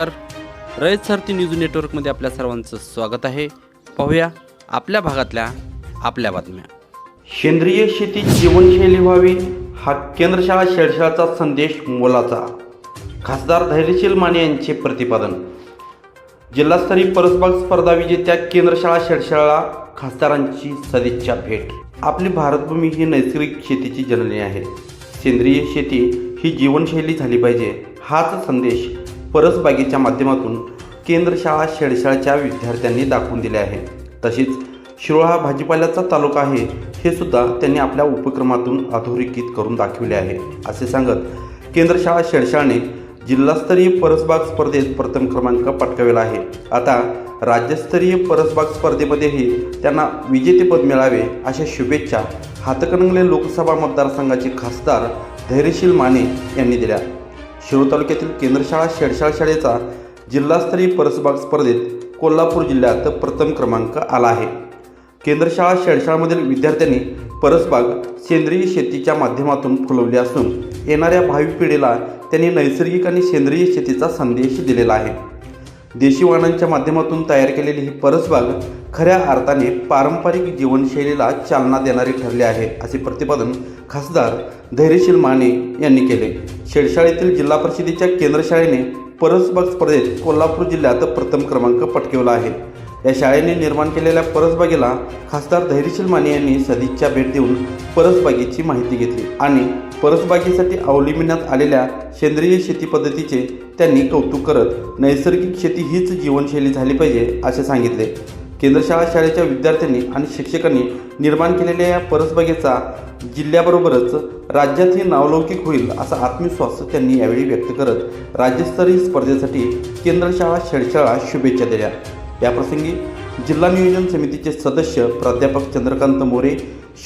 तर रयत सारथी न्यूज नेटवर्कमध्ये आपल्या सर्वांचं स्वागत आहे. पाहूया आपल्या भागातल्या आपल्या बातम्या. सेंद्रिय शेती जीवनशैली व्हावी हा केंद्रशाळा शेळशाळाचा संदेश मोलाचा. खासदार धैर्यशील माने यांचे प्रतिपादन. जिल्हास्तरीय परसबाग स्पर्धा विजेत्या केंद्रशाळा शेरशाळा खासदारांची सदिच्छा भेट. आपली भारतभूमी ही नैसर्गिक शेतीची जननी आहे. सेंद्रिय शेती ही जीवनशैली झाली पाहिजे हाच संदेश परसबागेच्या माध्यमातून केंद्रशाळा शेडशाळाच्या विद्यार्थ्यांनी दाखवून दिले आहे. तसेच शिरोळ हा भाजीपाल्याचा तालुका आहे हे सुद्धा त्यांनी आपल्या उपक्रमातून अधोरेखित करून दाखविले आहे. असे सांगत केंद्रशाळा शेडशाळने जिल्हास्तरीय परसबाग स्पर्धेत प्रथम क्रमांक पटकावला आहे. आता राज्यस्तरीय परसबाग स्पर्धेमध्येही त्यांना विजेतेपद मिळावे अशा शुभेच्छा हातकणंगले लोकसभा मतदारसंघाचे खासदार धैर्यशील माने यांनी दिल्या. शिरूर तालुक्यातील केंद्रशाळा शेडशाळ शाळेचा जिल्हास्तरीय परसबाग स्पर्धेत कोल्हापूर जिल्ह्यात प्रथम क्रमांक आला आहे. केंद्रशाळा शेडशाळामधील विद्यार्थ्यांनी परसबाग सेंद्रिय शेतीच्या माध्यमातून फुलवली असून येणाऱ्या भावी पिढीला त्यांनी नैसर्गिक आणि सेंद्रिय शेतीचा संदेश दिलेला आहे. देशी वाणांच्या माध्यमातून तयार केलेली ही परसबाग खऱ्या अर्थाने पारंपरिक जीवनशैलीला चालना देणारी ठरली आहे असे प्रतिपादन खासदार धैर्यशील माने यांनी केले. शेडशाळेतील जिल्हा परिषदेच्या केंद्रशाळेने परसबाग स्पर्धेत कोल्हापूर जिल्ह्यात प्रथम क्रमांक पटकवला आहे. या शाळेने निर्माण केलेल्या परसबागेला खासदार धैर्यशील माने यांनी सदिच्छा भेट देऊन परसबागेची माहिती घेतली आणि परसबागेसाठी अवलंबिण्यात आलेल्या सेंद्रिय शेती पद्धतीचे त्यांनी कौतुक करत नैसर्गिक शेती हीच जीवनशैली झाली पाहिजे असे सांगितले. केंद्रशाळा शाळेच्या विद्यार्थ्यांनी आणि शिक्षकांनी निर्माण केलेल्या या परसबागेचा जिल्ह्याबरोबरच राज्यातही नावलौकिक होईल असा आत्मविश्वास त्यांनी यावेळी व्यक्त करत राज्यस्तरीय स्पर्धेसाठी केंद्रशाळा शेडशाळा शुभेच्छा दिल्या. याप्रसंगी जिल्हा नियोजन समितीचे सदस्य प्राध्यापक चंद्रकांत मोरे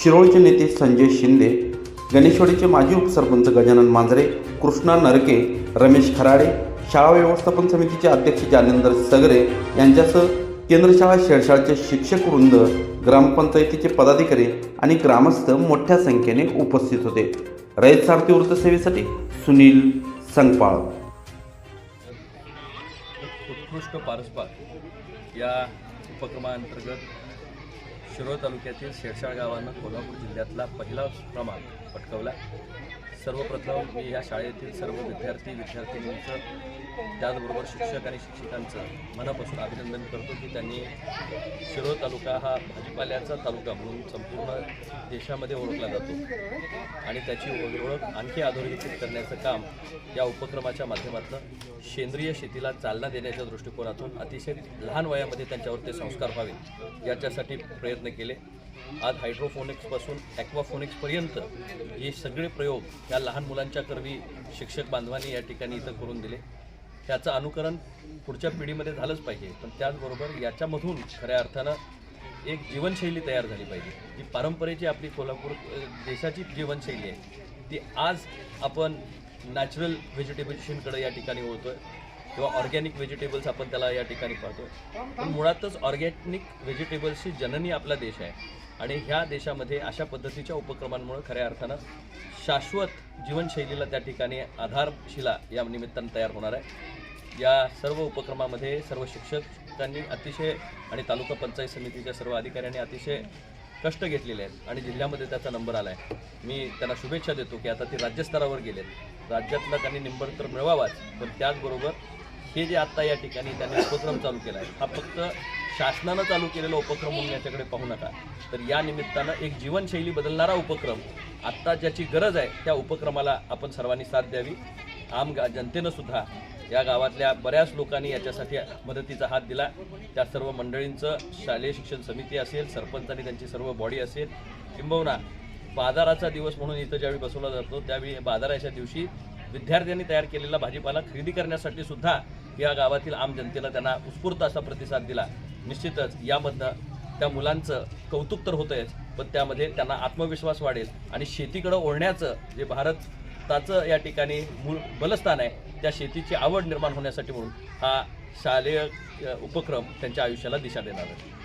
शिरोळचे नेते संजय शिंदे गणेशवाडीचे माजी उपसरपंच गजानन मांजरे कृष्णा नरके रमेश खराडे शाळा व्यवस्थापन समितीचे अध्यक्ष जानेंद्र सगरे यांच्यासह केंद्रशाळा शेडशाळाचे शिक्षक वृंद ग्रामपंचायतीचे पदाधिकारी आणि ग्रामस्थ मोठ्या संख्येने उपस्थित होते. रयत सारथी वृत्तसेवेसाठी सुनील संगपाळ. उत्कृष्ट पारसबाग या उपक्रमाअंतर्गत शिरोळ तालुक्यातील शेरशाळ गावानं कोल्हापूर जिल्ह्यातला पहिला क्रमांक पटकवला. सर्वप्रथम मी या शाळेतील सर्व विद्यार्थी विद्यार्थिनींचं त्याचबरोबर शिक्षक आणि शिक्षिकांचं मनापासून अभिनंदन करतो की त्यांनी शिरोळ तालुका हा भाजीपाल्याचा तालुका म्हणून संपूर्ण देशामध्ये ओळखला जातो. आणि त्याची ओळख आणखी अधोरेखित करण्याचं काम या उपक्रमाच्या माध्यमातून सेंद्रिय शेतीला चालना देण्याच्या दृष्टिकोनातून अतिशय लहान वयामध्ये त्यांच्यावर ते संस्कार व्हावे याच्यासाठी प्रयत्न केले. आज हायड्रोफोनिक्सपासून ॲक्वाफोनिक्सपर्यंत हे सगळे प्रयोग या लहान मुलांच्या करवी शिक्षक बांधवांनी या ठिकाणी इथं करून दिले. त्याचं अनुकरण पुढच्या पिढीमध्ये झालंच पाहिजे. पण त्याचबरोबर याच्यामधून खऱ्या अर्थानं एक जीवनशैली तयार झाली पाहिजे. जी पारंपरेची आपली कोल्हापूर देशाची जीवनशैली आहे. ती आज आपण नॅचरल व्हेजिटेबल्सकडे या ठिकाणी वळतोय. किंवा ऑर्गॅनिक व्हेजिटेबल्स आपण त्याला या ठिकाणी पाहतो. पण मुळातच ऑर्गॅनिक व्हेजिटेबल्सची जननी आपला देश आहे. आणि ह्या देशामध्ये अशा पद्धतीच्या उपक्रमांमुळे खऱ्या अर्थानं शाश्वत जीवनशैलीला त्या ठिकाणी आधारशिला या निमित्तानं तयार होणार आहे. या सर्व उपक्रमामध्ये सर्व शिक्षकांनी अतिशय आणि तालुका पंचायत समितीच्या सर्व अधिकाऱ्यांनी अतिशय कष्ट घेतलेले आहेत आणि जिल्ह्यामध्ये त्याचा नंबर आला आहे मी त्यांना शुभेच्छा देतो की आता ते राज्यस्तरावर गेलेत. राज्यातला त्यांनी नंबर तर मिळवावाच पण त्याचबरोबर हे जे आत्ता या ठिकाणी त्यांनी उपक्रम चालू केला आहे हा फक्त शासनानं चालू केलेला उपक्रम म्हणून याच्याकडे पाहू नका. तर या निमित्तानं एक जीवनशैली बदलणारा उपक्रम आत्ता ज्याची गरज आहे त्या उपक्रमाला आपण सर्वांनी साथ द्यावी. आम गा जनतेनं सुद्धा या गावातल्या बऱ्याच लोकांनी याच्यासाठी मदतीचा हात दिला. त्या सर्व मंडळींचं शालेय शिक्षण समिती असेल सरपंच आणि त्यांची सर्व बॉडी असेल. किंबहुना बाजाराचा दिवस म्हणून इथं ज्यावेळी बसवला जातो त्यावेळी बाजाराच्या दिवशी विद्यार्थ्यांनी तयार केलेला भाजीपाला खरेदी करण्यासाठी सुद्धा या गावातील आम जनतेला त्यांना उत्स्फूर्त असा प्रतिसाद दिला. निश्चितच यामधनं त्या मुलांचं कौतुक तर होतंयच पण त्यामध्ये त्यांना आत्मविश्वास वाढेल आणि शेतीकडं ओढण्याचं जे भारताचं या ठिकाणी मूळ बलस्थान आहे त्या शेतीची आवड निर्माण होण्यासाठी म्हणून हा शालेय उपक्रम त्यांच्या आयुष्याला दिशा देणार आहे.